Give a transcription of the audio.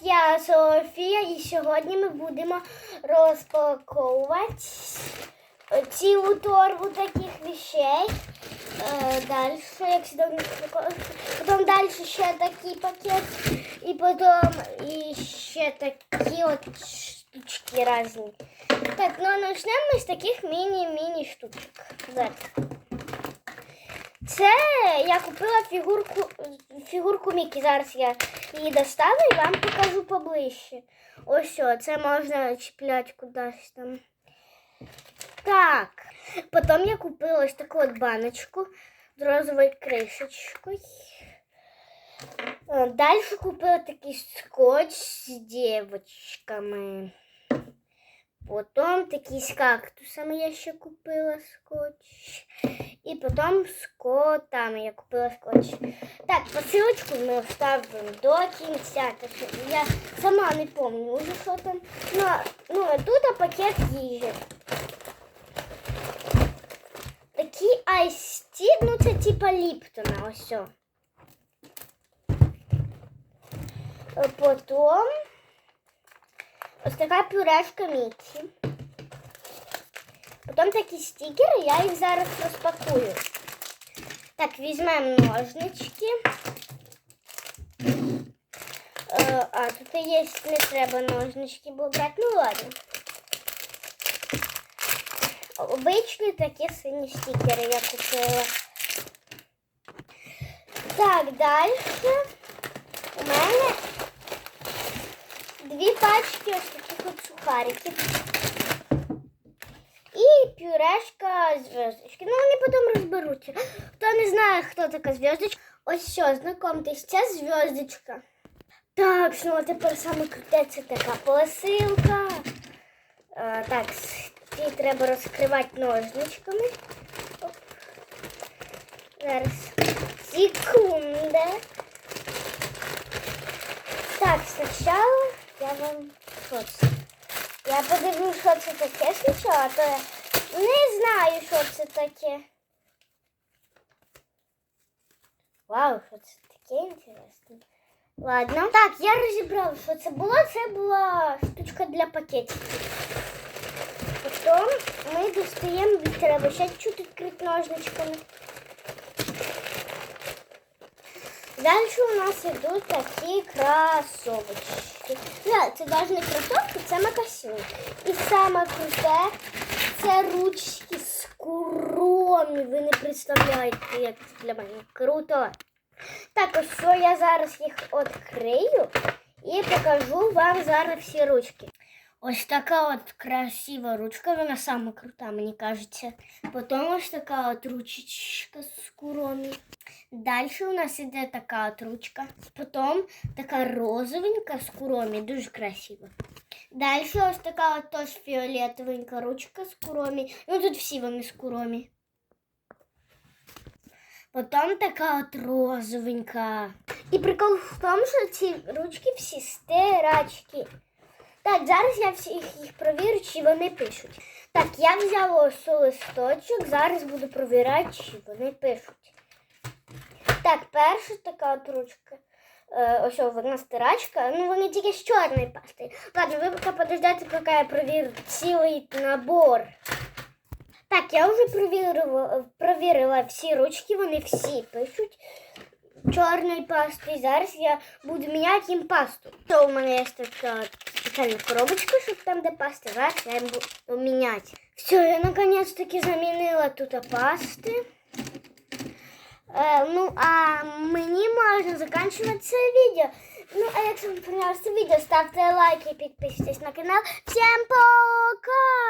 я Софія, і сьогодні ми будемо розпаковувати цілу торбу таких вещей. Е, далі, як сюди потім далі ще такий пакет, і потім і ще такі от штучки різні. Так, ну почнемо ми з таких міні-міні штучок. Це я купила фігурку, фігурку Мікі. Зараз я її достану і вам покажу поближче. Ось що, це можна чіпляти кудись там. Так. Потім я купила ось таку от баночку з розовою кришечкою. Е, Далі купила такий скотч з дівчатками. Потім такий з кактусами я ще купила скотч. І потім з котами я купила скотч. Так, посилочку ми вставимо до кінця. Я сама не пам'ятаю вже, що там. Ну, ну а тут пакет їжі. Такі айсті, ну це типа Ліптона, ось. Потім ось така пюрешка Мікі. Потім такі стікери, я їх зараз розпакую. Так, візьмемо ножнички. Е, А, тут є, не треба ножнички було брати. Ну ладно. Обичні такі сині стікери я купила. Так, далі у мене дві пачки ось таких от сухариків. І пюрешка зв'язочки. Ну, вони потім розберуться. Хто не знає, хто така зв'язочка, ось що, знайомтесь, це зв'язочка. Так, ну а тепер саме круте це така посилка. А, так, ці треба розкривати ножничками. Оп. Зараз. Секунда. Так, спочатку я вам це? Я подивлюсь, що це таке спочатку, то я не знаю, що це таке. Вау, що це таке інтересне. Ладно. Так, я розібрала, що це було. Це була штучка для пакетиків. Потім ми достаємо, треба ще чуть відкрити ножничками. Далі у нас йдуть такі кросовочки. Да, це навіть не кросовки, це макасини. І саме круте це ручки з куромі. Ви не представляєте, як це для мене круто. Так, ось що я зараз їх відкрию і покажу вам зараз всі ручки. Ось така от красива ручка, вона сама крута, мені кажеться. Потім ось така от ручечка з куромі. Далі у нас іде така от ручка. Потім така розовенька з куромі, дуже красива. Далі ось така от теж фіолетовенька ручка з куромі. Ну тут всі вони з куромі. Потім така от розовенька. І прикол в тому, що ці ручки всі стирачки. Так, зараз я всіх їх провірю, чи вони пишуть. Так, я взяла ось листочок, зараз буду провіряти, чи вони пишуть. Так, перша така от ручка. Е, ось вона стирачка. Ну, вони тільки з чорної пасти. Ладно, ви поки подождете, поки я провірю цілий набор. Так, я вже провірила, провірила всі ручки, вони всі пишуть чорною пастою. Зараз я буду міняти їм пасту. То у мене є така спеціальна коробочку, чтобы там, до пасты я їм буду міняти. Все, я наконец-таки замінила тут пасти. Е, ну, а мені можна закінчувати це відео. Ну, а якщо вам понравилось це відео, ставте лайки, підписуйтесь на канал. Всім пока!